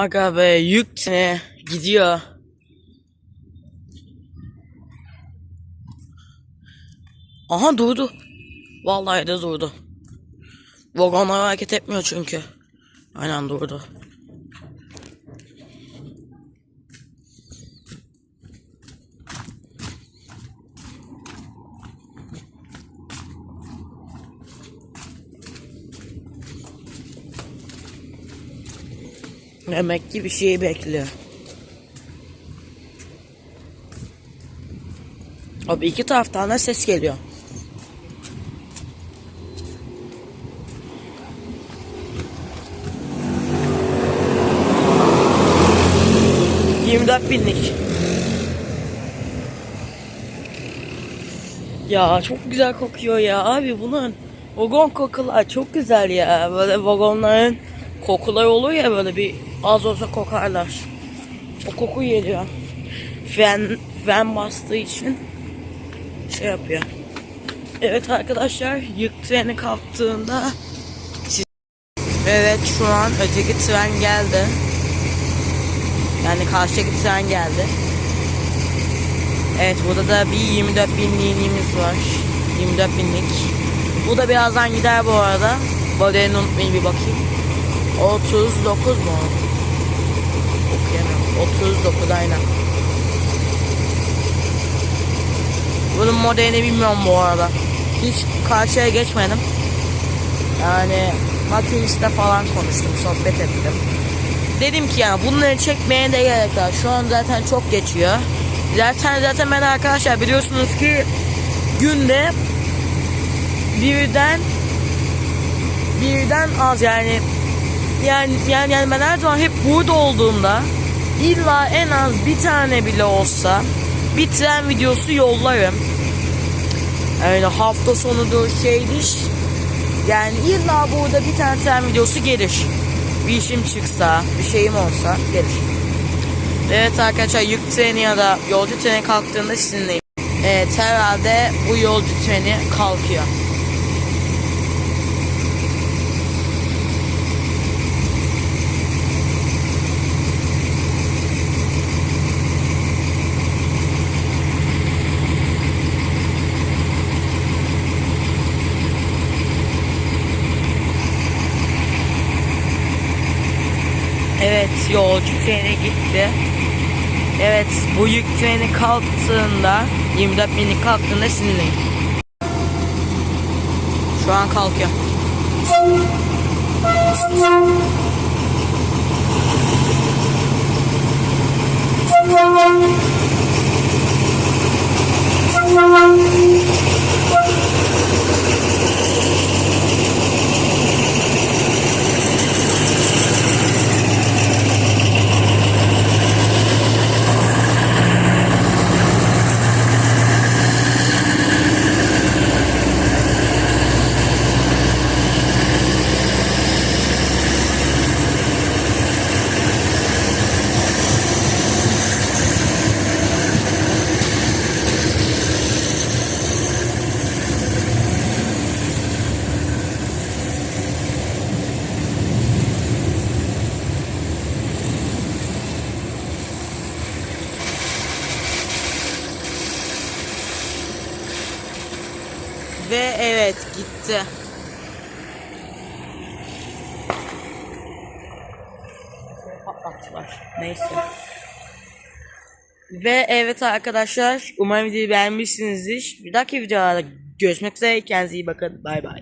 Aga be yük ne gidiyor. Aha durdu. Vallahi de durdu. Vagonlar hareket etmiyor çünkü. Aynen durdu. Demek ki bir şeyi bekliyor. Abi iki taraftan da ses geliyor. Yirmi dört binlik. Ya çok güzel kokuyor ya abi bunun vagon kokular çok güzel ya böyle vagonların kokular olur ya böyle bir az olsa kokarlar. O koku geliyor. Fen, fen bastığı için şey yapıyor. Evet arkadaşlar yük treni kalktığında Evet şu an öteki tren geldi. Yani karşıdaki tren geldi. Evet burada da bir 24 binliğimiz var. 24 binlik. Bu da birazdan gider bu arada. Modelini unutmayın bir bakayım. 39 mu? Okuyamıyorum. 39 aynen. Bunun modelini bilmiyorum bu arada. Hiç karşıya geçmedim. Yani makiniste falan konuştum, sohbet ettim. Dedim ki yani bunları çekmeye de gerek var. Şu an zaten çok geçiyor. Zaten zaten ben arkadaşlar biliyorsunuz ki günde birden birden az yani yani yani, yani ben her zaman hep burada olduğumda illa en az bir tane bile olsa bir tren videosu yollarım. Yani hafta sonudur şeydir. Yani illa burada bir tane tren videosu gelir. Bir işim çıksa, bir şeyim olsa gelir. Evet arkadaşlar yük treni ya da yolcu treni kalktığında sizinleyim. Evet herhalde bu yolcu treni kalkıyor. Evet yolcu treni gitti. Evet bu yük treni kalktığında 24 binlik kalktığında sizinleyim. Şu an kalkıyor. Ve evet gitti. Patlattılar. Neyse. Ve evet arkadaşlar umarım videoyu beğenmişsinizdir. Bir dahaki videolarda görüşmek üzere. Kendinize iyi bakın. Bay bay.